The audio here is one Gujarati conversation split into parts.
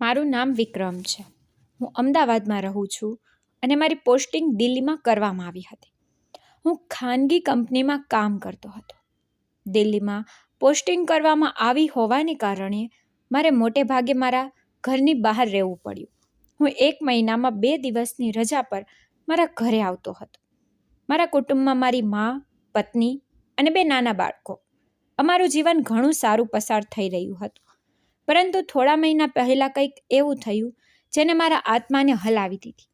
મારું નામ વિક્રમ છે. હું અમદાવાદમાં રહું છું અને મારી પોસ્ટિંગ દિલ્હીમાં કરવામાં આવી હતી. હું ખાનગી કંપનીમાં કામ કરતો હતો. દિલ્હીમાં પોસ્ટિંગ કરવામાં આવી હોવાને કારણે મારે મોટે ભાગે મારા ઘરની બહાર રહેવું પડ્યું. હું એક મહિનામાં બે દિવસની રજા પર મારા ઘરે આવતો હતો. મારા કુટુંબમાં મારી મા, પત્ની અને બે નાના બાળકો. અમારું જીવન ઘણું સારું પસાર થઈ રહ્યું હતું. પરંતુ થોડા મહિના પહેલાં કંઈક એવું થયું જેને મારા આત્માને હલાવી દીધી.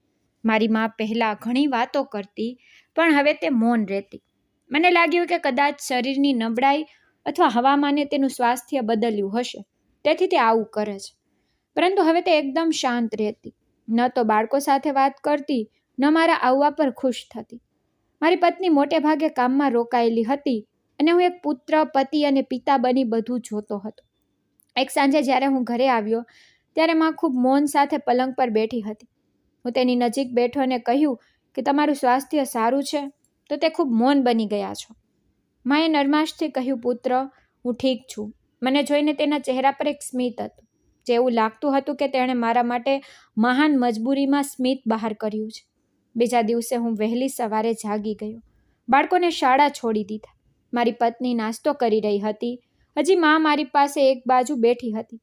મારી મા પહેલાં ઘણી વાતો કરતી, પણ હવે તે મૌન રહેતી. મને લાગ્યું કે કદાચ શરીરની નબળાઈ અથવા હવામાને તેનું સ્વાસ્થ્ય બદલ્યું હશે, તેથી તે આવું કરે છે. પરંતુ હવે તે એકદમ શાંત રહેતી. ન તો બાળકો સાથે વાત કરતી, ન મારા આવવા પર ખુશ થતી. મારી પત્ની મોટે ભાગે કામમાં રોકાયેલી હતી અને હું એક પુત્ર, પતિ અને પિતા બની બધું જોતો હતો. એક સાંજે જ્યારે હું ઘરે આવ્યો, ત્યારે માં ખૂબ મૌન સાથે પલંગ પર બેઠી હતી. હું તેની નજીક બેઠો અને કહ્યું કે, તમારું સ્વાસ્થ્ય સારું છે? તો તે ખૂબ મૌન બની ગયા છો. માએ નરમાશથી કહ્યું, પુત્ર, હું ઠીક છું. મને જોઈને તેના ચહેરા પર એક સ્મિત હતું, જે એવું લાગતું હતું કે તેણે મારા માટે મહાન મજબૂરીમાં સ્મિત બહાર કર્યું છે. બીજા દિવસે હું વહેલી સવારે જાગી ગયો. બાળકોને શાળા છોડી દીધા. મારી પત્ની નાસ્તો કરી રહી હતી. હજી માં મારી પાસે એક બાજુ બેઠી હતી.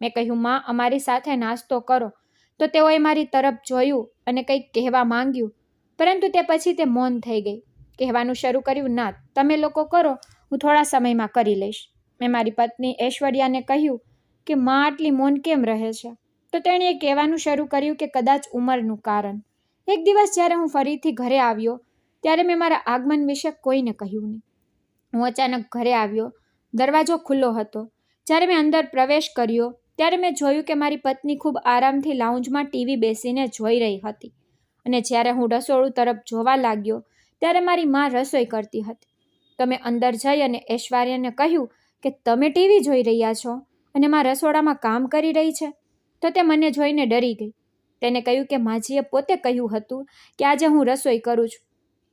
મેં કહ્યું, માં, અમારી સાથે નાસ્તો કરો. તો તેઓએ મારી તરફ જોયું અને કંઈક કહેવા માંગ્યું, પરંતુ તે પછી તે મૌન થઈ ગઈ. કહેવાનું શરૂ કર્યું, ના, તમે લોકો કરો, હું થોડા સમયમાં કરી લઈશ. મેં મારી પત્ની ઐશ્વર્યાને કહ્યું કે, માં, આટલી મૌન કેમ રહે છે? તો તેણે કહેવાનું શરૂ કર્યું કે, કદાચ ઉંમરનું કારણ. એક દિવસ જ્યારે હું ફરીથી ઘરે આવ્યો, ત્યારે મેં મારા આગમન વિશે કોઈને કહ્યું નહીં. હું અચાનક ઘરે આવ્યો દરવાજો ખુલ્લો હતો. જ્યારે મેં અંદર પ્રવેશ કર્યો, ત્યારે મેં જોયું કે મારી પત્ની ખૂબ આરામથી લાઉન્જમાં ટીવી બેસીને જોઈ રહી હતી. અને જ્યારે હું રસોડું તરફ જોવા લાગ્યો, ત્યારે મારી મા રસોઈ કરતી હતી. તમે અંદર જઈ અને ઐશ્વર્યાને કહ્યું કે તમે ટીવી જોઈ રહ્યા છો અને માં રસોડામાં કામ કરી રહી છે, તો તે મને જોઈને ડરી ગઈ. તેને કહ્યું કે માજીએ પોતે કહ્યું હતું કે આજે હું રસોઈ કરું છું.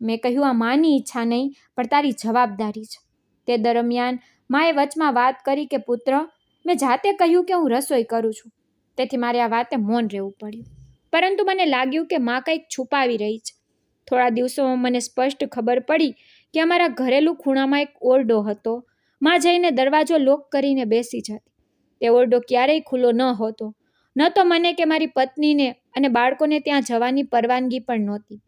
મેં કહ્યું, આ માની ઈચ્છા નહીં, પણ તારી જવાબદારી છે. તે દરમિયાન માએ વચમાં વાત કરી કે, પુત્ર, મેં જાતે કહ્યું કે હું રસોઈ કરું છું. તેથી મારે આ વાતે મૌન રહેવું પડ્યું. પરંતુ મને લાગ્યું કે માં કંઈક છુપાવી રહી છે. થોડા દિવસોમાં મને સ્પષ્ટ ખબર પડી કે અમારા ઘરેલું ખૂણામાં એક ઓરડો હતો. માં જઈને દરવાજો લોક કરીને બેસી જતી. તે ઓરડો ક્યારેય ખુલ્લો ન હતો. ન તો મને કે મારી પત્નીને અને બાળકોને ત્યાં જવાની પરવાનગી પણ નહોતી.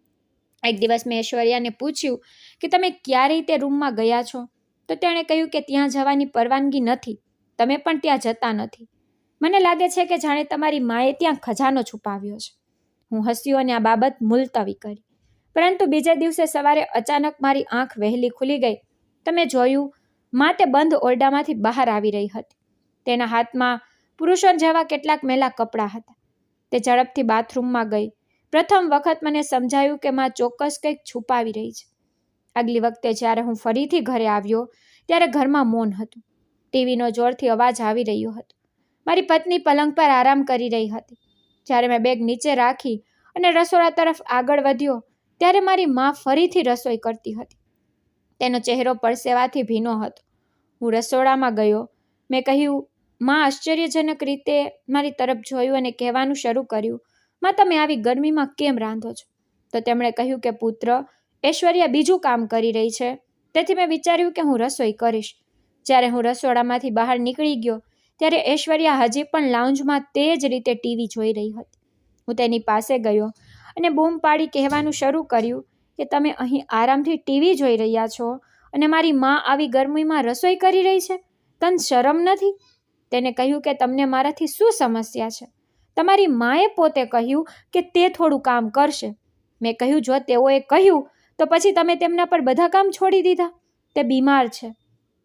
એક દિવસ મેં ઐશ્વર્યાને પૂછ્યું કે, તમે ક્યારેય તે રૂમમાં ગયા છો? તો તેણે કહ્યું કે ત્યાં જવાની પરવાનગી નથી. તમે પણ ત્યાં જતા નથી. મને લાગે છે કે જાણે તમારી માએ ત્યાં ખજાનો છુપાવ્યો છે. હું હસ્યું અને આ બાબત મુલતવી કરી. પરંતુ બીજા દિવસે સવારે અચાનક મારી આંખ વહેલી ખુલી ગઈ. તમે જોયું, મા તે બંધ ઓરડામાંથી બહાર આવી રહી હતી. તેના હાથમાં પુરુષો જેવા કેટલાક મેલા કપડાં હતા. તે ઝડપથી બાથરૂમમાં ગઈ. પ્રથમ વખત મને સમજાયું કે માં ચોક્કસ કંઈક છુપાવી રહી છે. આગલી વખતે જ્યારે હું ફરીથી ઘરે આવ્યો, ત્યારે ઘરમાં મૌન હતું. ટીવીનો જોરથી અવાજ આવી રહ્યો હતો. મારી પત્ની પલંગ પર આરામ કરી રહી હતી. જ્યારે મેં બેગ નીચે રાખી અને રસોડા તરફ આગળ વધ્યો, ત્યારે મારી મા ફરીથી રસોઈ કરતી હતી. તેનો ચહેરો પરસેવાથી ભીનો હતો. હું રસોડામાં ગયો. મેં કહ્યું, માં, આશ્ચર્યજનક રીતે મારી તરફ જોયું અને કહેવાનું શરૂ કર્યું. માં, તમે આવી ગરમીમાં કેમ રાંધો છો? તો તેમણે કહ્યું કે, પુત્ર ઐશ્વર્યા બીજું કામ કરી રહી છે. તેથી મેં વિચાર્યું કે હું રસોઈ કરીશ. જ્યારે હું રસોડામાંથી બહાર નીકળી ગયો, ત્યારે ઐશ્વર્યા હજી પણ લાઉન્જમાં તે જ રીતે ટીવી જોઈ રહી હતી. હું તેની પાસે ગયો અને બૂમ પાડી કહેવાનું શરૂ કર્યું કે, તમે અહીં આરામથી ટીવી જોઈ રહ્યા છો અને મારી મા આવી ગરમીમાં રસોઈ કરી રહી છે? તન શરમ નથી? તેને કહ્યું કે, તમને મારાથી શું સમસ્યા છે? તમારી માએ પોતે કહ્યું કે તે થોડું કામ કરશે. મેં કહ્યું, જો તેઓએ કહ્યું તો પછી તમે તેમના પર બધા કામ છોડી દીધા? તે બીમાર છે.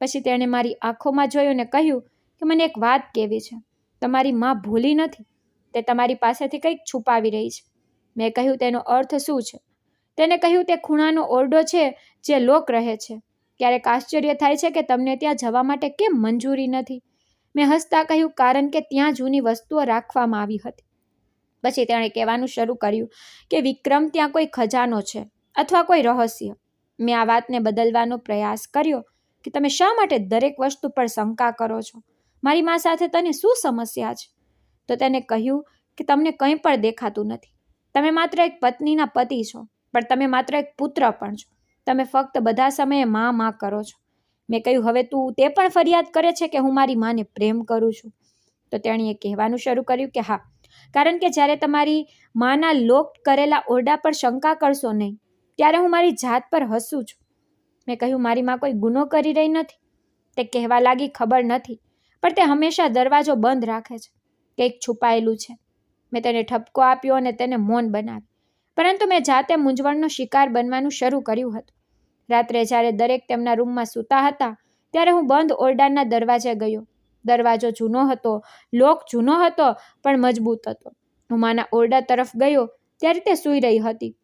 પછી તેણે મારી આંખોમાં જોયું અને કહ્યું કે મને એક વાત કહેવી છે. તમારી મા ભૂલી નથી. તે તમારી પાસેથી કંઈક છુપાવી રહી છે. મેં કહ્યું તેનો અર્થ શું છે? તેને કહ્યું તે ખૂણાનો ઓરડો છે જે લોક રહે છે. ક્યારેક આશ્ચર્ય થાય છે કે તમને ત્યાં જવા માટે કેમ મંજૂરી નથી. મેં હસતા કહ્યું, કારણ કે ત્યાં જૂની વસ્તુઓ રાખવામાં આવી હતી. પછી તેણે કહેવાનું શરૂ કર્યું કે વિક્રમ ત્યાં કોઈ ખજાનો છે. અથવા કોઈ રહસ્ય. મેં આ વાતને બદલવાનો પ્રયાસ કર્યો કે તમે શા માટે દરેક વસ્તુ પર શંકા કરો છો? મારી મા સાથે તને શું સમસ્યા છે? તો તેને કહ્યું કે તમને કંઈ પણ દેખાતું નથી. તમે માત્ર એક પત્નીના પતિ છો, પણ તમે માત્ર એક પુત્ર પણ છો. તમે ફક્ત બધા સમયે મા મા કરો છો. મેં કહ્યું, હવે તું તે પણ ફરિયાદ કરે છે કે હું મારી માને પ્રેમ કરું છું? તો તેણીએ કહેવાનું શરૂ કર્યું કે હા, કારણ કે જ્યારે તમારી માના લોક કરેલા ઓરડા પર શંકા કરશો નહીં ત્યારે હું મારી જાત પર હસું છું. મેં કહ્યું મારી માં કોઈ ગુનો કરી રહી નથી. તે કહેવા લાગી, ખબર નથી. પણ તે હંમેશા દરવાજો બંધ રાખે છે. કંઈક છુપાયેલું છે. મેં તેને ઠપકો આપ્યો અને તેને મૌન બનાવી પરંતુ મેં જાતે મૂંઝવણનો શિકાર બનવાનું શરૂ કર્યું હતું. રાત્રે જ્યારે દરેક તેમના રૂમમાં સૂતા હતા, ત્યારે હું બંધ ઓરડાના દરવાજે ગયો. દરવાજો જૂનો હતો, લોક જૂનો હતો, પણ મજબૂત હતો. હું માના ઓરડા તરફ ગયો, ત્યારે તે સૂઈ રહી હતી.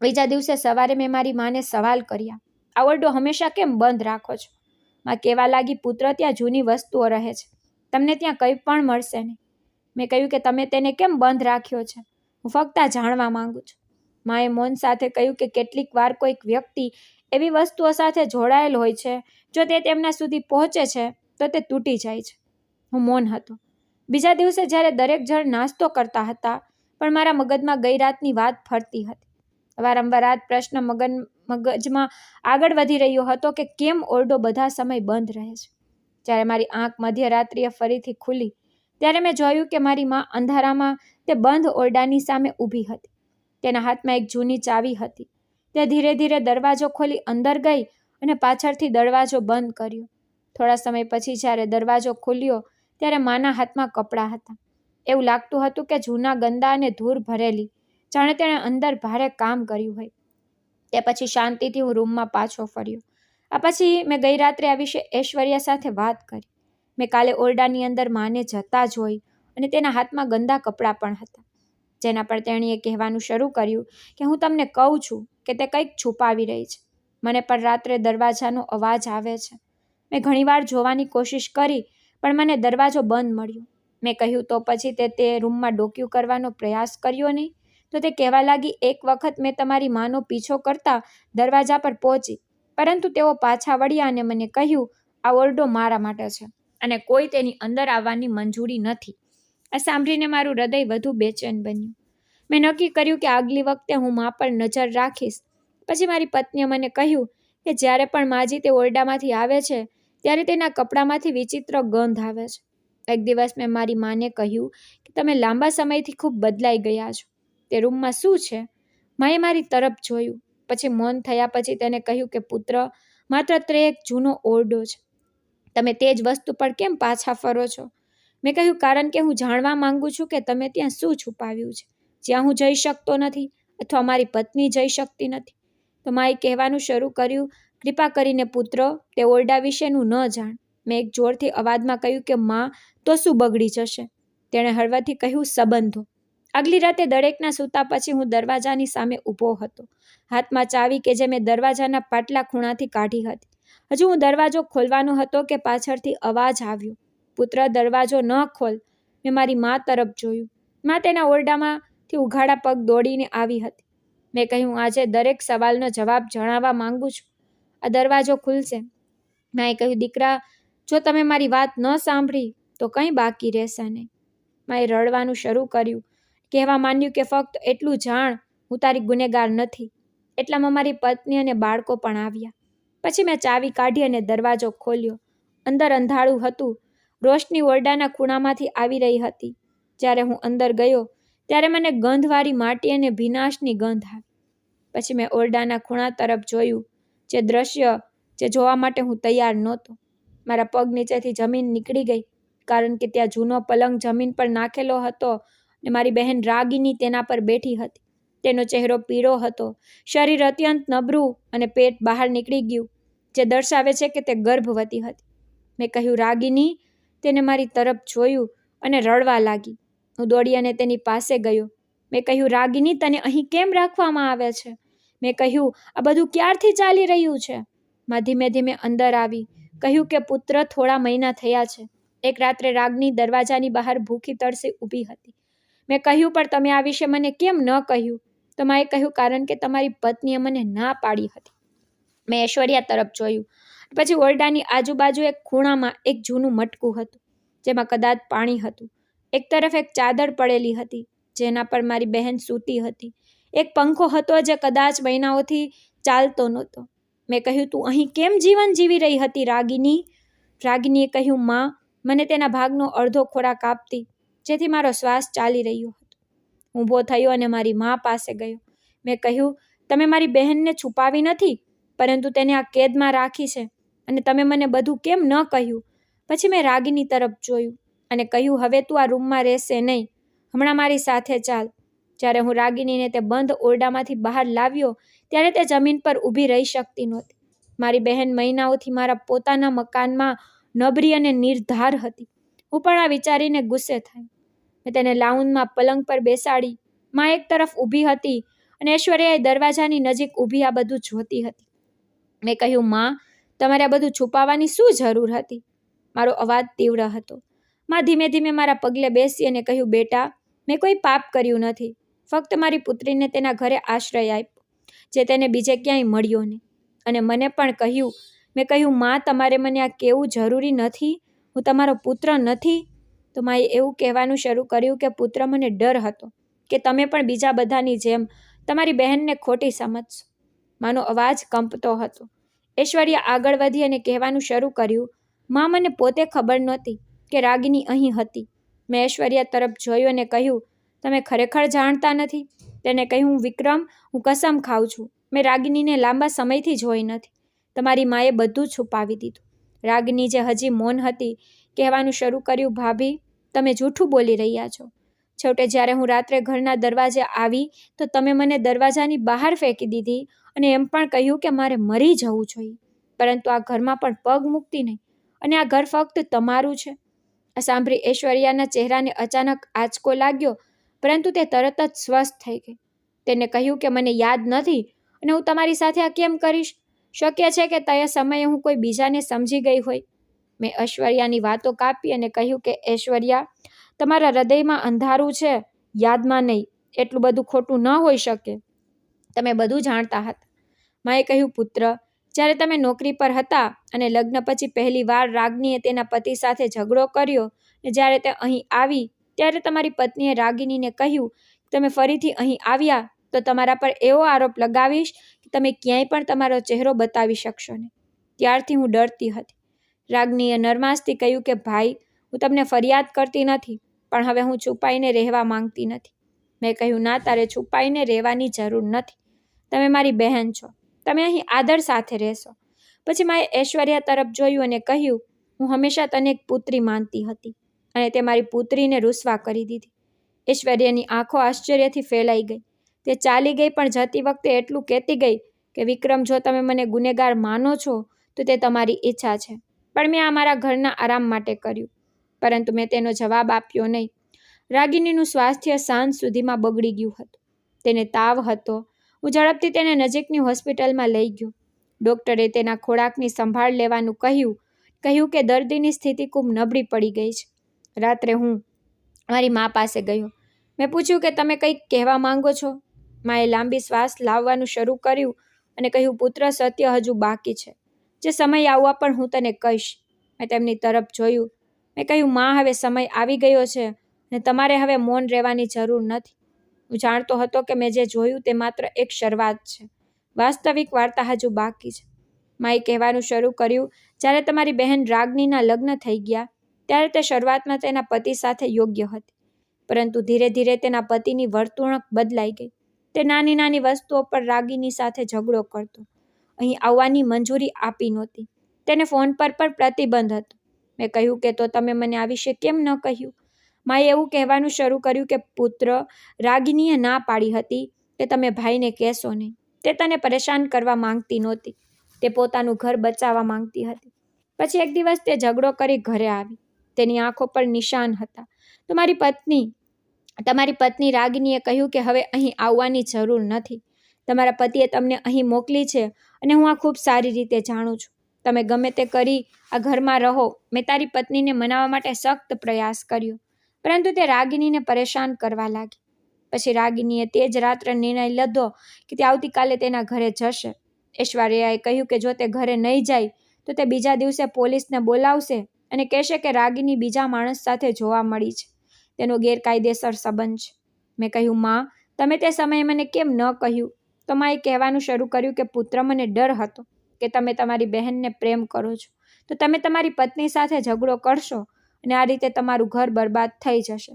બીજા દિવસે સવારે મેં મારી માને સવાલ કર્યા આ ઓરડો હંમેશા કેમ બંધ રાખો છો? માં કહેવા લાગી, પુત્ર, ત્યાં જૂની વસ્તુઓ રહે છે. તમને ત્યાં કંઈ પણ મળશે નહીં. મેં કહ્યું કે, તમે તેને કેમ બંધ રાખ્યો છે? હું ફક્ત આ જાણવા માંગુ છું. માએ મૌન સાથે કહ્યું કે, કેટલીક વાર કોઈક વ્યક્તિ એવી વસ્તુઓ સાથે જોડાયેલ હોય છે, જો તે તેમના સુધી પહોંચે છે, તો તે તૂટી જાય છે. હું મૌન હતો. બીજા દિવસે જ્યારે દરેક જણ નાસ્તો કરતા હતા, પણ મારા મગજમાં ગઈ રાતની વાત ફરતી હતી. વારંવાર આ પ્રશ્ન મગન મગજમાં આગળ વધી રહ્યો હતો કે કેમ ઓરડો બધા સમય બંધ રહે છે? જ્યારે મારી આંખ મધ્યરાત્રિએ ફરીથી ખુલી, ત્યારે મેં જોયું કે મારી માં અંધારામાં તે બંધ ઓરડાની સામે ઊભી હતી. તેના હાથમાં એક જૂની ચાવી હતી. તે ધીરે ધીરે દરવાજો ખોલી અંદર ગઈ અને પાછળથી દરવાજો બંધ કર્યો. થોડા સમય પછી જ્યારે દરવાજો ખુલ્યો, ત્યારે માના હાથમાં કપડાં હતા. એવું લાગતું હતું કે જૂના ગંદા અને ધૂળ ભરેલી જાણે તેણે અંદર ભારે કામ કર્યું હોય. તે પછી શાંતિથી હું રૂમમાં પાછો ફર્યો. આ પછી મેં ગઈ રાત્રે આ વિશે ઐશ્વર્યા સાથે વાત કરી. મેં કાલે ઓરડાની અંદર માને જતા જોઈ અને તેના હાથમાં ગંદા કપડાં પણ હતા. જેના પર તેણીએ કહેવાનું શરૂ કર્યું કે હું તમને કહું છું કે તે કંઈક છુપાવી રહી છે. મને પણ રાત્રે દરવાજાનો અવાજ આવે છે. મેં ઘણીવાર જોવાની કોશિશ કરી, પણ મને દરવાજો બંધ મળ્યો. મેં કહ્યું, તો પછી તે તે રૂમમાં ડોક્યું કરવાનો પ્રયાસ કર્યો નહીં? તો તે કહેવા લાગી, એક વખત મેં તમારી માનો પીછો કરતા દરવાજા પર પહોંચી, પરંતુ તેઓ પાછા વળ્યા અને મને કહ્યું, આ ઓરડો મારા માટે છે અને કોઈ તેની અંદર આવવાની મંજૂરી નથી. આ સાંભળીને મારું હૃદય વધુ બેચેન બન્યું. મેં નક્કી કર્યું કે આગલી વખતે હું મા પર નજર રાખીશ. પછી મારી પત્નીએ મને કહ્યું કે જ્યારે પણ માજી તે ઓરડામાંથી આવે છે, ત્યારે તેના કપડામાંથી વિચિત્ર ગંધ આવે છે. એક દિવસ મેં મારી માને કહ્યું કે તમે લાંબા સમયથી ખૂબ બદલાઈ ગયા છો. તે રૂમમાં શું છે? માએ મારી તરફ જોયું. પછી મૌન થયા પછી તેને કહ્યું કે, પુત્ર, માત્ર તે એક જૂનો ઓરડો છે. તમે તે જ વસ્તુ પર કેમ પાછા ફરો છો? મેં કહ્યું, કારણ કે હું જાણવા માંગુ છું કે તમે ત્યાં શું છુપાવ્યું છે. જ્યાં હું જઈ શકતો નથી અથવા મારી પત્ની જઈ શકતી નથી. તો માએ કહેવાનું શરૂ કર્યું, કૃપા કરીને પુત્ર, તે ઓરડા વિશેનું ન જાણ. મેં એક જોરથી અવાજમાં કહ્યું કે, માં, તો શું બગડી જશે? તેણે હળવાથી કહ્યું, સંબંધો. આગલી રાતે દરેકના સૂતા પછી હું દરવાજાની સામે ઊભો હતો. હાથમાં ચાવી કે જે મેં દરવાજાના પાટલા ખૂણાથી કાઢી હતી. હજુ હું દરવાજો ખોલવાનો હતો કે પાછળથી અવાજ આવ્યો. પુત્ર, દરવાજો ન ખોલ. મેં મારી મા તરફ જોયું. મા તેના ઓરડામાંથી ઉઘાડા પગ દોડીને આવી હતી. મેં કહ્યું, આજે દરેક સવાલનો જવાબ જણાવવા માંગુ છું. આ દરવાજો ખુલશે. માએ કહ્યું, દીકરા, જો તમે મારી વાત ન સાંભળી, તો કંઈ બાકી રહેશે નહીં. માએ રડવાનું શરૂ કર્યું. કહેવા માંડ્યું કે ફક્ત એટલું જાણ હું તારી ગુનેગાર નથી. એટલામાં મારી પત્ની અને બાળકો પણ આવ્યા. પછી મેં ચાવી કાઢી અને દરવાજો ખોલ્યો. અંદર અંધાળું હતું. રોશની ઓરડાના ખૂણામાંથી આવી રહી હતી. જ્યારે હું અંદર ગયો, ત્યારે મને ગંધવાળી માટી અને ભીનાશની ગંધ આવી. પછી મેં ઓરડાના ખૂણા તરફ જોયું, જે દ્રશ્ય જે જોવા માટે હું તૈયાર નહોતો. મારા પગ નીચેથી જમીન નીકળી ગઈ, કારણ કે ત્યાં જૂનો પલંગ જમીન પર નાખેલો હતો અને મારી બહેન રાગીની તેના પર બેઠી હતી. તેનો ચહેરો પીળો હતો. શરીર અત્યંત નબળું અને પેટ બહાર નીકળી ગયું, જે દર્શાવે છે કે તે ગર્ભવતી હતી. મેં કહ્યું, રાગીની, તેને મારી તરફ જોયું અને રડવા લાગી. હું દોડી અને તેની પાસે ગયો. મેં કહ્યું, રાગીની, તને અહીં કેમ રાખવામાં આવે છે? મેં કહ્યું, આ બધું ક્યારથી ચાલી રહ્યું છે? માં ધીમે ધીમે અંદર આવી, કહ્યું કે, પુત્ર, થોડા મહિના થયા છે. એક રાત્રે રાગની દરવાજાની બહાર ભૂખી તળસી ઊભી હતી. મેં કહ્યું, પણ તમે આ વિશે મને કેમ ન કહ્યું? તો માએ કહ્યું, કારણ કે તમારી પત્નીએ મને ના પાડી હતી. મેં ઐશ્વર્યા તરફ જોયું. પછી ઓરડાની આજુબાજુ એક ખૂણામાં એક જૂનું મટકું હતું, જેમાં કદાચ પાણી હતું. એક તરફ એક ચાદર પડેલી હતી, જેના પર મારી બહેન સૂતી હતી. એક પંખો હતો જે કદાચ મહિનાઓથી ચાલતો નહોતો. મેં કહ્યું, તું અહીં કેમ જીવન જીવી રહી હતી, રાગિની? રાગિનીએ કહ્યું, માં, મને તેના ભાગનો અડધો ખોરાક આપતી જેથી મારો શ્વાસ ચાલી રહ્યો હતો. ઊભો થયો અને મારી મા પાસે ગયો. મેં કહ્યું, તમે મારી બહેનને છુપાવી નથી, પરંતુ તેને આ કેદમાં રાખી છે. અને તમે મને બધું કેમ ન કહ્યું? પછી મેં રાગિની તરફ જોયું અને કહ્યું, હવે તું આ રૂમમાં રહેશે નહીં. હમણાં મારી સાથે ચાલ. જ્યારે હું રાગિનીને તે બંધ ઓરડામાંથી બહાર લાવ્યો, ત્યારે તે જમીન પર ઊભી રહી શકતી નહોતી. મારી બહેન મહિનાઓથી મારા પોતાના મકાનમાં નબરી અને નિર્ધાર હતી. હું પણ આ વિચારીને ગુસ્સે થઈ તેને લાઉન્જમાં પલંગ પર બેસાડી માં એક તરફ ઊભી હતી અને ઐશ્વર્યાએ દરવાજાની નજીક ઊભી આ બધું જોતી હતી. મેં કહ્યું, માં, તમારે આ બધું છુપાવવાની શું જરૂર હતી? મારો અવાજ તીવ્ર હતો. માં ધીમે ધીમે મારા પગલે બેસી અને કહ્યું, બેટા, મેં કોઈ પાપ કર્યું નથી. ફક્ત મારી પુત્રીને તેના ઘરે આશ્રય આપ્યો, જે તેને બીજે ક્યાંય મળ્યો નહીં. અને મને પણ કહ્યું, મેં કહ્યું, માં, તમારે મને આ કેવું જરૂરી નથી? હું તમારો પુત્ર નથી તો માએ એવું કહેવાનું શરૂ કર્યું કે, પુત્ર, મને ડર હતો કે તમે પણ બીજા બધાની જેમ તમારી બહેનને ખોટી સમજશો. માનો અવાજ કંપતો હતો. ઐશ્વર્યા આગળ વધી અને કહેવાનું શરૂ કર્યું, માં, મને પોતે ખબર નહોતી કે રાગિની અહીં હતી. મેં ઐશ્વર્યા તરફ જોયું અને કહ્યું, તમે ખરેખર જાણતા નથી? તેને કહ્યું વિક્રમ, હું કસમ ખાઉં છું. મેં રાગિનીને લાંબા સમયથી જોઈ નથી. તમારી માએ બધું છુપાવી દીધું. રાગની જે હજી મૌન હતી કહેવાનું શરૂ કર્યું, ભાભી તમે જૂઠું બોલી રહ્યા છો. છેવટે જ્યારે હું રાત્રે ઘરના દરવાજે આવી, તો તમે મને દરવાજાની બહાર ફેંકી દીધી અને એમ પણ કહ્યું કે મારે મરી જવું જોઈએ. પરંતુ આ ઘરમાં પણ પગ મૂકતી નહીં અને આ ઘર ફક્ત તમારું છે. આ સાંભળી ઐશ્વર્યાના ચહેરાને અચાનક આંચકો લાગ્યો, પરંતુ તે તરત જ સ્વસ્થ થઈ ગઈ. તેને કહ્યું કે મને યાદ નથી અને હું તમારી સાથે આ કેમ કરીશ? શક્ય છે કે તે સમયે હું કોઈ બીજાને સમજી ગઈ હોય. મેં ઐશ્વર્યાની વાતો કાપી અને કહ્યું કે, ઐશ્વર્યા, તમારા હૃદયમાં અંધારું છે, યાદમાં નહીં, એટલું બધું ખોટું ન હોઈ શકે. તમે બધું જાણતા હતા. માએ કહ્યું, પુત્ર, જ્યારે તમે નોકરી પર હતા અને લગ્ન પછી પહેલી વાર રાગનીએ તેના પતિ સાથે ઝઘડો કર્યો ને જ્યારે તે અહીં આવી, ત્યારે તમારી પત્નીએ રાગિનીને કહ્યું, તમે ફરીથી અહીં આવ્યા, તો તમારા પર એવો આરોપ લગાવીશ કે તમે ક્યાંય પણ તમારો ચહેરો બતાવી શકશો નહીં. ત્યારથી હું ડરતી હતી. રાગનીએ નરમાસથી કહ્યું કે, ભાઈ, હું તમને ફરિયાદ કરતી નથી, પણ હવે હું છુપાઈને રહેવા માંગતી નથી. મેં કહ્યું, ના, તારે છુપાઈને રહેવાની જરૂર નથી. તમે મારી બહેન છો. તમે અહીં આદર સાથે રહેશો. પછી માએ ઐશ્વર્યા તરફ જોયું અને કહ્યું, હું હંમેશા તને એક પુત્રી માનતી હતી અને તે મારી પુત્રીને રૂસવા કરી દીધી. ઐશ્વર્યાની આંખો આશ્ચર્યથી ફેલાઈ ગઈ. તે ચાલી ગઈ, પણ જતી વખતે એટલું કહેતી ગઈ કે, વિક્રમ, જો તમે મને ગુનેગાર માનો છો, તો તે તમારી ઈચ્છા છે. પણ મેં આ મારા ઘરના આરામ માટે કર્યું. પરંતુ મેં તેનો જવાબ આપ્યો નહીં. રાગિનીનું સ્વાસ્થ્ય સાંજ સુધીમાં બગડી ગયું હતું. તેને તાવ હતો. હું ઝડપથી તેને નજીકની હોસ્પિટલમાં લઈ ગયો. ડૉક્ટરે તેના ખોરાકની સંભાળ લેવાનું કહ્યું કહ્યું કે દર્દીની સ્થિતિ ખૂબ નબળી પડી ગઈ છે. રાત્રે હું મારી મા પાસે ગયો. મેં પૂછ્યું કે તમે કંઈક કહેવા માંગો છો? માએ લાંબી શ્વાસ લાવવાનું શરૂ કર્યું અને કહ્યું, પુત્ર, સત્ય હજુ બાકી છે. જે સમય આવવા પણ હું તને કહીશ. મેં તેમની તરફ જોયું. મેં કહ્યું, માં, હવે સમય આવી ગયો છે અને તમારે હવે મૌન રહેવાની જરૂર નથી. હું જાણતો હતો કે મેં જે જોયું તે માત્ર એક શરૂઆત છે. વાસ્તવિક વાર્તા હજુ બાકી છે. માએ કહેવાનું શરૂ કર્યું, જ્યારે તમારી બહેન રાગનીના લગ્ન થઈ ગયા, ત્યારે તે શરૂઆતમાં તેના પતિ સાથે યોગ્ય હતી. પરંતુ ધીરે ધીરે તેના પતિની વર્તણૂક બદલાઈ ગઈ. તે નાની નાની વસ્તુઓ પર રાગીની સાથે ઝઘડો કરતો. અહીં આવવાની મંજૂરી આપી નહોતી. તેને ફોન પર પણ પ્રતિબંધ હતો. મેં કહ્યું કે તો તમે મને આ વિશે કેમ ન કહ્યું? માએ એવું કહેવાનું શરૂ કર્યું કે પુત્ર રાગિનીએ ના પાડી હતી કે તમે ભાઈને કહેશો નહીં. તે તને પરેશાન કરવા માંગતી નહોતી. તે પોતાનું ઘર બચાવવા માંગતી હતી. પછી એક દિવસ તે ઝઘડો કરી ઘરે આવી. તેની આંખો પર નિશાન હતા. તો મારી પત્ની, તમારી પત્ની રાગિનીએ કહ્યું કે હવે અહીં આવવાની જરૂર નથી. તમારા પતિએ તમને અહીં મોકલી છે અને હું આ ખૂબ સારી રીતે જાણું છું. તમે ગમે તે કરી આ ઘરમાં રહો. મેં તારી પત્નીને મનાવવા માટે સખ્ત પ્રયાસ કર્યો. પરંતુ તે રાગિનીને પરેશાન કરવા લાગી. પછી રાગિનીએ તે જ રાત્રે નિર્ણય લીધો કે તે આવતીકાલે તેના ઘરે જશે. ઐશ્વર્યાએ કહ્યું કે જો તે ઘરે નહીં જાય, તો તે બીજા દિવસે પોલીસને બોલાવશે અને કહેશે કે રાગિની બીજા માણસ સાથે જોવા મળી છે. તેનો ગેરકાયદેસર સંબંધ છે. મેં કહ્યું, માં, તમે તે સમયે મને કેમ ન કહ્યું? તો માએ કહેવાનું શરૂ કર્યું કે, પુત્ર, મને ડર હતો કે તમે તમારી બહેનને પ્રેમ કરો છો. તો તમે તમારી પત્ની સાથે ઝઘડો કરશો અને આ રીતે તમારું ઘર બરબાદ થઈ જશે.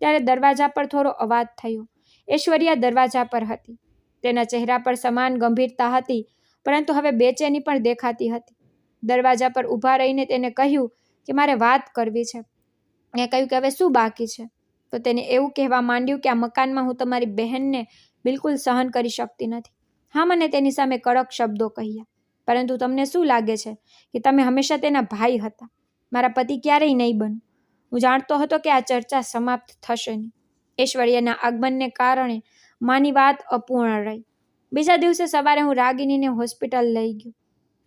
ત્યારે દરવાજા પર થોડો અવાજ થયો. ઐશ્વર્યા દરવાજા પર હતી. તેના ચહેરા પર સમાન ગંભીરતા હતી, પરંતુ હવે બેચેની પણ દેખાતી હતી. દરવાજા પર ઊભા રહીને તેને કહ્યું કે, મારે વાત કરવી છે. મેં કહ્યું કે, હવે શું બાકી છે? તો તેને એવું કહેવા માંડ્યું કે, આ મકાનમાં હું તમારી બહેનને બિલકુલ સહન કરી શકતી નથી. હા, મને તેની સામે કડક શબ્દો કહ્યા. પરંતુ તમને શું લાગે છે કે તમે હંમેશા તેના ભાઈ હતા? મારા પતિ ક્યારેય નહીં બનો હું જાણતો હતો કે આ ચર્ચા સમાપ્ત થશે નહીં. ઐશ્વર્યાના આગમનને કારણે માની વાત અપૂર્ણ રહી. બીજા દિવસે સવારે હું રાગિનીને હોસ્પિટલ લઈ ગયો.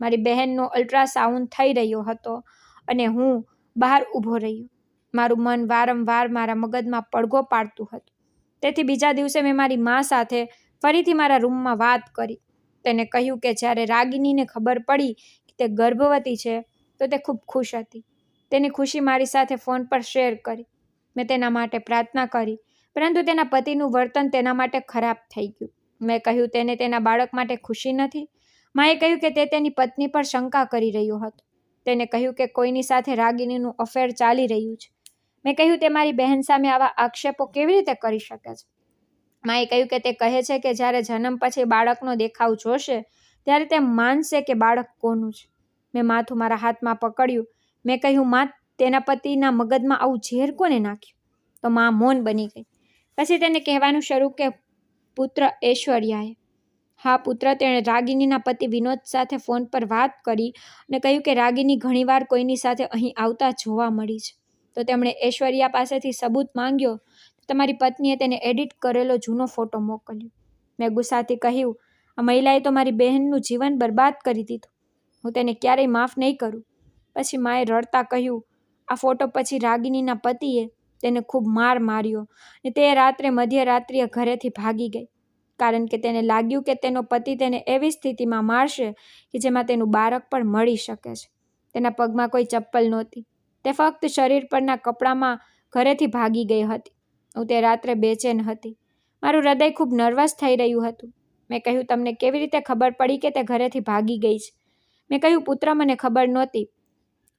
મારી બહેનનો અલ્ટ્રાસાઉન્ડ થઈ રહ્યો હતો અને હું બહાર ઊભો રહ્યો. મારું મન વારંવાર મારા મગજમાં પડઘો પાડતું હતું. તેથી બીજા દિવસે મેં મારી મા સાથે ફરીથી મારા રૂમમાં વાત કરી. તેને કહ્યું કે જ્યારે રાગિનીને ખબર પડી કે તે ગર્ભવતી છે, તો તે ખૂબ ખુશ હતી. તેની ખુશી મારી સાથે ફોન પર શેર કરી. મેં તેના માટે પ્રાર્થના કરી, પરંતુ તેના પતિનું વર્તન તેના માટે ખરાબ થઈ ગયું. મેં કહ્યું, તેને તેના બાળક માટે ખુશી નથી. માએ કહ્યું કે તે તેની પત્ની પર શંકા કરી રહ્યો હતો. તેને કહ્યું કે કોઈની સાથે રાગિનીનું અફેર ચાલી રહ્યું છે. મેં કહ્યું તે મારી બહેન સામે આવા આક્ષેપો કેવી રીતે કરી શકે છે? માએ કહ્યું કે તે કહે છે કે જ્યારે જન્મ પછી બાળકનો દેખાવ જોશે, ત્યારે તે માનશે કે બાળક કોનું છે. મેં માથું મારા હાથમાં પકડ્યું. મેં કહ્યું માં તેના પતિના મગજમાં આવું ઝેર કોને નાખ્યું? તો માં મૌન બની ગઈ. પછી તેને કહેવાનું શરૂ કે, પુત્ર ઐશ્વર્યાએ. હા, પુત્ર, તેણે રાગિનીના પતિ વિનોદ સાથે ફોન પર વાત કરી અને કહ્યું કે રાગિની ઘણીવાર કોઈની સાથે અહીં આવતા જોવા મળી છે. તો તેમણે ઐશ્વર્યા પાસેથી સબૂત માંગ્યો. તમારી પત્નીએ તેને એડિટ કરેલો જૂનો ફોટો મોકલ્યો. મેં ગુસ્સાથી કહ્યું, આ મહિલાએ તો મારી બહેનનું જીવન બરબાદ કરી દીધું. હું તેને ક્યારેય માફ નહીં કરું. પછી માએ રડતા કહ્યું, આ ફોટો પછી રાગિનીના પતિએ તેને ખૂબ માર માર્યો ને તે રાત્રે મધ્યરાત્રિએ ઘરેથી ભાગી ગઈ. કારણ કે તેને લાગ્યું કે તેનો પતિ તેને એવી સ્થિતિમાં મારશે કે જેમાં તેનું બાળક પણ મળી શકે છે. તેના પગમાં કોઈ ચપ્પલ નહોતી. તે ફક્ત શરીર પરના કપડામાં ઘરેથી ભાગી ગઈ હતી. હું તે રાત્રે બેચેન હતી. મારું હૃદય ખૂબ નર્વસ થઈ રહ્યું હતું. મેં કહ્યું, તમને કેવી રીતે ખબર પડી કે તે ઘરેથી ભાગી ગઈ છે? મેં કહ્યું, પુત્ર, મને ખબર નહોતી.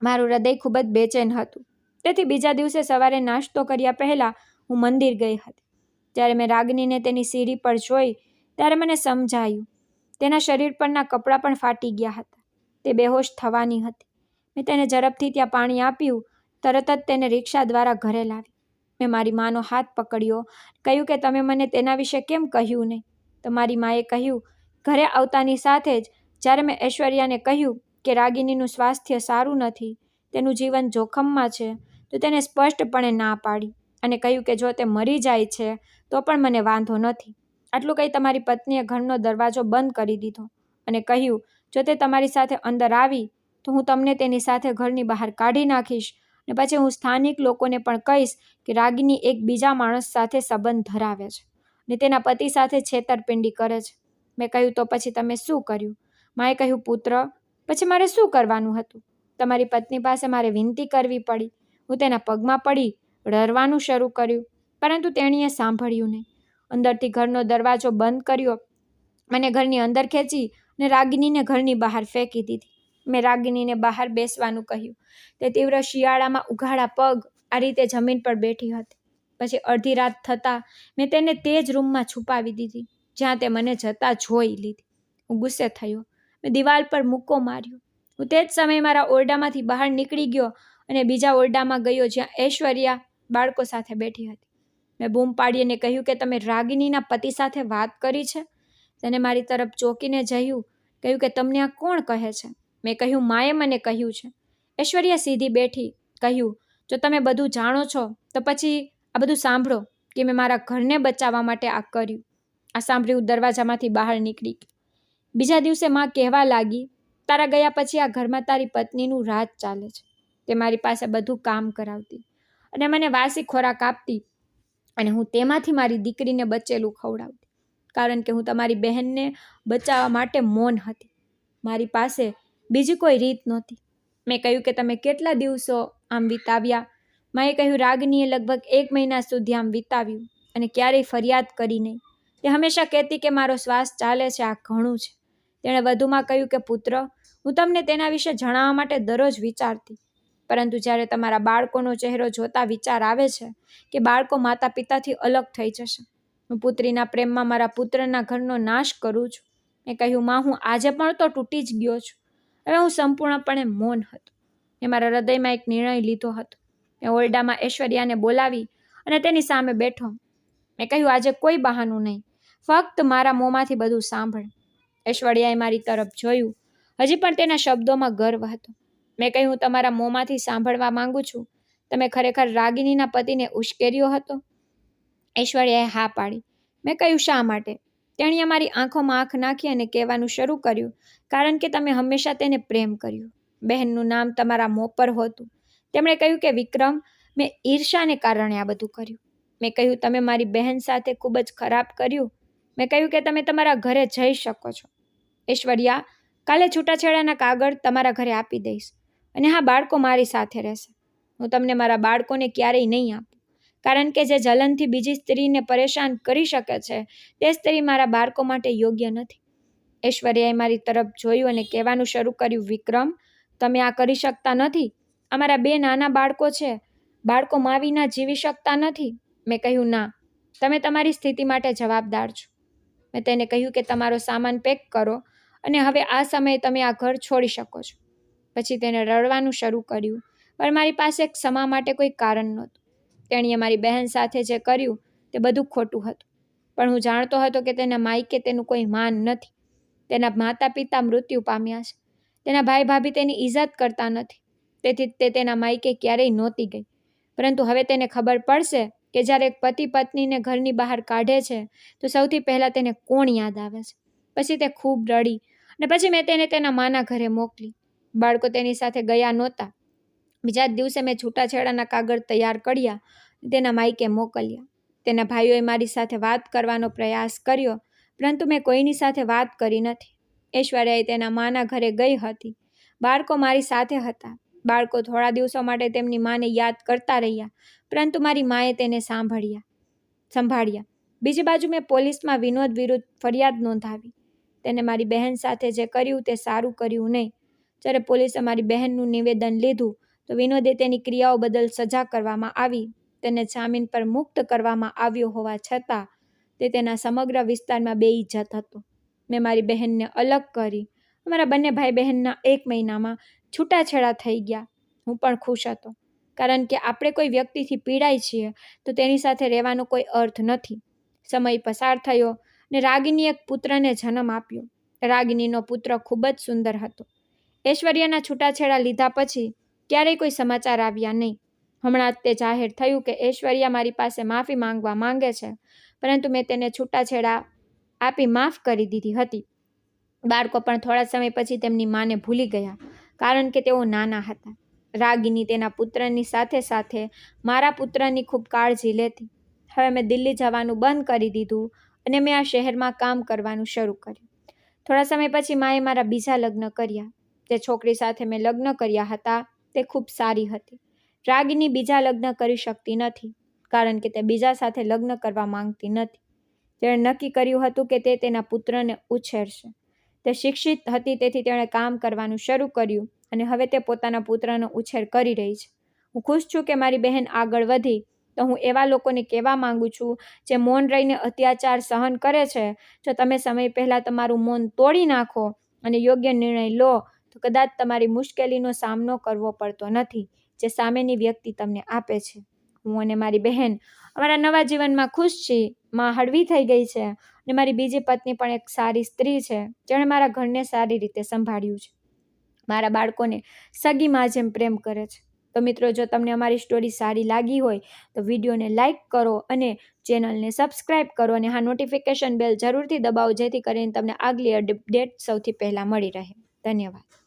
મારું હૃદય ખૂબ જ બેચેન હતું. તેથી બીજા દિવસે સવારે નાસ્તો કર્યા પહેલાં હું મંદિર ગઈ હતી. જ્યારે મેં રાગનીને તેની સીડી પર જોઈ, ત્યારે મને સમજાયું. તેના શરીર પરના કપડાં પણ ફાટી ગયા હતા. તે બેહોશ થવાની હતી. મેં તેને ઝડપથી ત્યાં પાણી આપ્યું, તરત જ તેને રિક્ષા દ્વારા ઘરે લાવી. મેં મારી માનો હાથ પકડ્યો, કહ્યું કે તમે મને તેના વિશે કેમ કહ્યું નહીં? તો મારી માએ કહ્યું, ઘરે આવતાની સાથે જ, જ્યારે મેં ઐશ્વર્યાને કહ્યું કે રાગિનીનું સ્વાસ્થ્ય સારું નથી, તેનું જીવન જોખમમાં છે, તો તેને સ્પષ્ટપણે ના પાડી અને કહ્યું કે જો તે મરી જાય છે, તો પણ મને વાંધો નથી. આટલું કહી તમારી પત્નીએ ઘરનો દરવાજો બંધ કરી દીધો અને કહ્યું, જો તે તમારી સાથે અંદર આવી તો હું તમને તેની સાથે ઘરની બહાર કાઢી નાખીશ અને પછી હું સ્થાનિક લોકોને પણ કહીશ કે રાગિની એક બીજા માણસ સાથે સંબંધ ધરાવે છે ને તેના પતિ સાથે છેતરપિંડી કરે છે. મેં કહ્યું, તો પછી તમે શું કર્યું? માએ કહ્યું, પુત્ર, પછી મારે શું કરવાનું હતું? તમારી પત્ની પાસે મારે વિનંતી કરવી પડી. હું તેના પગમાં પડી, રડવાનું શરૂ કર્યું, પરંતુ તેણીએ સાંભળ્યું નહીં. અંદરથી ઘરનો દરવાજો બંધ કર્યો. મને ઘરની અંદર ખેંચી અને રાગિનીને ઘરની બહાર ફેંકી દીધી. મેં રાગિનીને બહાર બેસવાનું કહ્યું. તે તીવ્ર શિયાળામાં ઉઘાડા પગ આ રીતે જમીન પર બેઠી હતી. પછી અડધી રાત થતાં મેં તેને તે જ રૂમમાં છુપાવી દીધી, જ્યાં તે મને જતા જોઈ લીધી. હું ગુસ્સે થયો. મેં દિવાલ પર મૂક્કો માર્યો. હું તે જ સમયે મારા ઓરડામાંથી બહાર નીકળી ગયો અને બીજા ઓરડામાં ગયો જ્યાં ઐશ્વર્યા બાળકો સાથે બેઠી હતી. મેં બૂમ પાડીને કહ્યું કે તમે રાગિનીના પતિ સાથે વાત કરી છે? તેને મારી તરફ ચોંકીને જયું, કહ્યું કે તમને આ કોણ કહે છે? મેં કહ્યું, માએ મને કહ્યું છે. ઐશ્વર્યા સીધી બેઠી, કહ્યું, જો તમે બધું જાણો છો, તો પછી આ બધું સાંભળો કે મેં મારા ઘરને બચાવવા માટે આ કર્યું. આ સાંભળ્યું દરવાજામાંથી બહાર નીકળી બીજા દિવસે માં કહેવા લાગી, તારા ગયા પછી આ ઘરમાં તારી પત્નીનું રાજ ચાલે છે. તે મારી પાસે બધું કામ કરાવતી અને મને વાસી ખોરાક આપતી અને હું તેમાંથી મારી દીકરીને બચેલું ખવડાવતી, કારણ કે હું તમારી બહેનને બચાવવા માટે મૌન હતી. મારી પાસે બીજી કોઈ રીત નહોતી. મેં કહ્યું કે તમે કેટલા દિવસો આમ વિતાવ્યા? માએ કહ્યું, રાગનીએ લગભગ એક મહિના સુધી આમ વિતાવ્યું અને ક્યારેય ફરિયાદ કરી નહીં. તે હંમેશા કહેતી કે, મારો શ્વાસ ચાલે છે, આ ઘણું છે. તેણે વધુમાં કહ્યું કે, પુત્ર, હું તમને તેના વિશે જણાવવા માટે દરરોજ વિચારતી, પરંતુ જ્યારે તમારા બાળકોનો ચહેરો જોતા વિચાર આવે છે કે બાળકો માતા પિતાથી અલગ થઈ જશે, હું પુત્રીના પ્રેમમાં મારા પુત્રના ઘરનો નાશ કરું છું. મેં કહ્યું, માં, હું આજે પણ તો તૂટી જ ગયો છું. હવે હું સંપૂર્ણપણે મૌન હતો. મેં મારા હૃદયમાં એક નિર્ણય લીધો હતો. મેં ઓરડામાં ઐશ્વર્યાને બોલાવી અને તેની સામે બેઠો. મેં કહ્યું, આજે કોઈ બહાનું નહીં. ફક્ત મારા મોંમાંથી બધું સાંભળ. ઐશ્વર્યાએ મારી તરફ જોયું. હજી પણ તેના શબ્દોમાં ગર્વ હતો. મેં કહ્યું, હું તમારા મોંમાંથી સાંભળવા માંગુ છું. તમે ખરેખર રાગિનીના પતિને ઉશ્કેર્યો હતો? ઐશ્વર્યાએ હા પાડી. મેં કહ્યું, શા માટે? તેણીએ મારી આંખોમાં આંખ નાખી અને કહેવાનું શરૂ કર્યું, કારણ કે તમે હંમેશા તેને પ્રેમ કર્યું. બહેનનું નામ તમારા મોં પર હોતું. તેમણે કહ્યું કે, વિક્રમ, મેં ઈર્ષાને કારણે આ બધું કર્યું. મેં કહ્યું, તમે મારી બહેન સાથે ખૂબ જ ખરાબ કર્યું. મેં કહ્યું કે, તમે તમારા ઘરે જઈ શકો છો. ઐશ્વર્યા, કાલે છૂટાછેડાના કાગળ તમારા ઘરે આપી દઈશ. અને હા, બાળકો મારી સાથે રહેશે. હું તમને મારા બાળકોને ક્યારેય નહીં આપું. કારણ કે જે જલનથી બીજી સ્ત્રીને પરેશાન કરી શકે છે, તે સ્ત્રી મારા બાળકો માટે યોગ્ય નથી. ઐશ્વર્યાએ મારી તરફ જોયું અને કહેવાનું શરૂ કર્યું, વિક્રમ, તમે આ કરી શકતા નથી? અમારા બે નાના બાળકો છે. બાળકો મા વિના જીવી શકતા નથી. મેં કહ્યું, ના, તમે તમારી સ્થિતિ માટે જવાબદાર છો. મેં તેને કહ્યું કે, તમારો સામાન પેક કરો અને હવે આ સમયે તમે આ ઘર છોડી શકો છો. પછી તેને રડવાનું શરૂ કર્યું, પણ મારી પાસે ક્ષમા માટે કોઈ કારણ નહોતું. તેણીએ મારી બહેન સાથે જે કર્યું તે બધું ખોટું હતું. પણ હું જાણતો હતો કે તેના માયકે તેનું કોઈ માન નથી. તેના માતા પિતા મૃત્યુ પામ્યા છે. તેના ભાઈ ભાભી તેની ઇજ્જત કરતા નથી. તેથી તે તેના માયકે ક્યારેય નહોતી ગઈ. પરંતુ હવે તેને ખબર પડશે કે જ્યારે એક પતિ પત્નીને ઘરની બહાર કાઢે છે, તો સૌથી પહેલાં તેને કોણ યાદ આવે છે? પછી તે ખૂબ રડી અને પછી મેં તેને તેના માના ઘરે મોકલી. બાળકો તેની સાથે ગયા નહોતા. બીજા જ દિવસે મેં છૂટાછેડાના કાગળ તૈયાર કર્યા, તેના માયકે મોકલ્યા. તેના ભાઈઓએ મારી સાથે વાત કરવાનો પ્રયાસ કર્યો, પરંતુ મેં કોઈની સાથે વાત કરી નથી. ઐશ્વર્યાએ તેના માના ઘરે ગઈ હતી. બાળકો મારી સાથે હતા. બાળકો થોડા દિવસો માટે તેમની માને યાદ કરતા રહ્યા, પરંતુ મારી માએ તેને સાંભળ્યા, સંભાળ્યા. બીજી બાજુ મેં પોલીસમાં વિનોદ વિરુદ્ધ ફરિયાદ નોંધાવી. તેને મારી બહેન સાથે જે કર્યું તે સારું કર્યું નહીં. જ્યારે પોલીસે મારી બહેનનું નિવેદન લીધું તો વિનોદે તેની ક્રિયાઓ બદલ સજા કરવામાં આવી. તેને જામીન પર મુક્ત કરવામાં આવ્યો હોવા છતાં તે તેના સમગ્ર વિસ્તારમાં બેઇજ્જત હતો. મેં મારી બહેનને અલગ કરી. અમારા બંને ભાઈ બહેનના એક મહિનામાં છૂટાછેડા થઈ ગયા. હું પણ ખુશ હતો. કારણ કે આપણે કોઈ વ્યક્તિથી પીડાય છીએ તો તેની સાથે રહેવાનો કોઈ અર્થ નથી. સમય પસાર થયો ને રાગિની એક પુત્રને જન્મ આપ્યો. રાગિનીનો પુત્ર ખૂબ જ સુંદર હતો. ઐશ્વર્યના છૂટાછેડા લીધા પછી ક્યારેય કોઈ સમાચાર આવ્યા નહીં. હમણાં તે જાહેર થયું કે ઐશ્વર્યા મારી પાસે માફી માંગવા માંગે છે, પરંતુ મેં તેને છૂટાછેડા આપી માફ કરી દીધી હતી. બાળકો પણ થોડા સમય પછી તેમની માને ભૂલી ગયા, કારણ કે તેઓ નાના હતા. રાગીની તેના પુત્રની સાથે સાથે મારા પુત્રની ખૂબ કાળજી લેતી. હવે મેં દિલ્હી જવાનું બંધ કરી દીધું અને મેં આ શહેરમાં કામ કરવાનું શરૂ કર્યું. થોડા સમય પછી માએ મારા બીજા લગ્ન કર્યા. જે છોકરી સાથે મેં લગ્ન કર્યા હતા. તે ખૂબ સારી હતી. રાગિની બીજા લગ્ન કરી શકતી નથી, કારણ કે તે બીજા સાથે લગ્ન કરવા માંગતી નથી. તેણે નક્કી કર્યું હતું કે તે તેના પુત્રને ઉછેરશે. તે શિક્ષિત હતી, તેથી તેણે કામ કરવાનું શરૂ કર્યું અને હવે તે પોતાના પુત્રનો ઉછેર કરી રહી છે. હું ખુશ છું કે મારી બહેન આગળ વધી, તો હું એવા લોકોને કહેવા માંગુ છું જે મૌન રહીને અત્યાચાર સહન કરે છે. જો તમે સમય પહેલાં તમારું મૌન તોડી નાખો અને યોગ્ય નિર્ણય લો કદાચ તમારી મુશ્કેલીનો સામનો કરવો પડતો નથી, જે સામેની વ્યક્તિ તમને આપે છે. હું અને મારી બહેન અમારા નવા જીવનમાં ખુશ છીએ. માં હળવી થઈ ગઈ છે અને મારી બીજી પત્ની પણ એક સારી સ્ત્રી છે, જેણે મારા ઘરને સારી રીતે સંભાળ્યું છે. મારા બાળકોને સગી માં જેમ પ્રેમ કરે છે. તો મિત્રો, જો તમને અમારી સ્ટોરી સારી લાગી હોય, તો વિડીયોને લાઇક કરો અને ચેનલને સબસ્ક્રાઈબ કરો અને હા, નોટિફિકેશન બેલ જરૂરથી દબાવો જેથી કરીને તમને આગલી અપડેટ સૌથી પહેલાં મળી રહે. ધન્યવાદ.